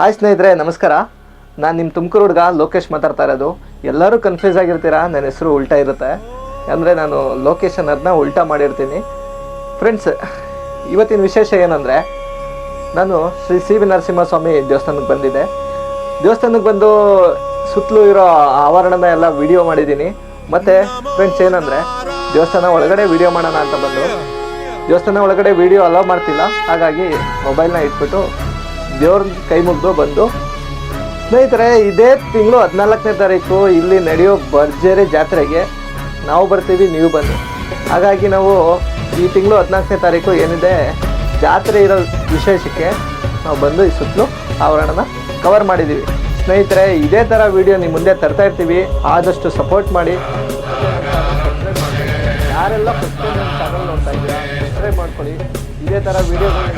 Hi ಸ್ನೇಹಿತರೆ, ನಮಸ್ಕಾರ. ನಾನು ನಿಮ್ಮ ತುಮಕೂರು ಹುಡುಗ ಲೋಕೇಶ್ ಮಾತಾಡ್ತಾ ಇರೋದು. ಎಲ್ಲರೂ ಕನ್ಫ್ಯೂಸ್ ಆಗಿರ್ತೀರಾ? ನನ್ನ ಹೆಸರು ಉಲ್ಟಾ ಇರುತ್ತೆ. ಅಂದರೆ ನಾನು ಲೊಕೇಶನ್ ಅದನ್ನ ಉಲ್ಟಾ ಮಾಡಿರ್ತೀನಿ. ಫ್ರೆಂಡ್ಸ್ ಇವತ್ತಿನ ವಿಶೇಷ ಏನಂದರೆ, ನಾನು ಶ್ರೀ ಸಿ ವಿ ನರಸಿಂಹಸ್ವಾಮಿ ದೇವಸ್ಥಾನಕ್ಕೆ ಬಂದಿದ್ದೆ. ದೇವಸ್ಥಾನಕ್ಕೆ ಬಂದು ಸುತ್ತಲೂ ಇರೋ ಆವರಣನ ಎಲ್ಲ ವಿಡಿಯೋ ಮಾಡಿದ್ದೀನಿ. ಮತ್ತು ಫ್ರೆಂಡ್ಸ್ ಏನಂದರೆ, ದೇವಸ್ಥಾನ ಒಳಗಡೆ ವಿಡಿಯೋ ಮಾಡೋಣ ಅಂತ ಬಂದು. ದೇವಸ್ಥಾನ ಒಳಗಡೆ ವಿಡಿಯೋ ಅಲೋ ಮಾಡ್ತಿಲ್ಲ. ಹಾಗಾಗಿ ಮೊಬೈಲ್ನ ಇಟ್ಬಿಟ್ಟು ದೇವ್ರ ಕೈ ಮುಗ್ದು ಬಂದು, ಸ್ನೇಹಿತರೆ, ಇದೇ ತಿಂಗಳು ಹದಿನಾಲ್ಕನೇ ತಾರೀಕು, ಇಲ್ಲಿ ನಡೆಯೋ ಭರ್ಜರಿ ಜಾತ್ರೆಗೆ ನಾವು ಬರ್ತೀವಿ, ನೀವು ಬನ್ನಿ. ಹಾಗಾಗಿ ನಾವು ಈ ತಿಂಗಳು ಹದಿನಾಲ್ಕನೇ ತಾರೀಕು ಏನಿದೆ, ಜಾತ್ರೆ ಇರೋ ವಿಶೇಷಕ್ಕೆ ನಾವು ಬಂದು ಈ ಸುತ್ತಲೂ ಆವರಣನ ಕವರ್ ಮಾಡಿದ್ದೀವಿ ಸ್ನೇಹಿತರೆ, ಇದೇ ಥರ ವಿಡಿಯೋ ನಿಮ್ಮ ಮುಂದೆ ತರ್ತಾ ಇರ್ತೀವಿ. ಆದಷ್ಟು ಸಪೋರ್ಟ್ ಮಾಡಿ. ಯಾರೆಲ್ಲ ಫಸ್ಟ್ ಚಾನಲ್ ನೋಡ್ತಾ ಇದ್ದೀರಾ ಸಬ್ಸ್ಕ್ರೈಬ್ ಮಾಡ್ಕೊಳ್ಳಿ. ಇದೇ ಥರ ವಿಡಿಯೋಗಳು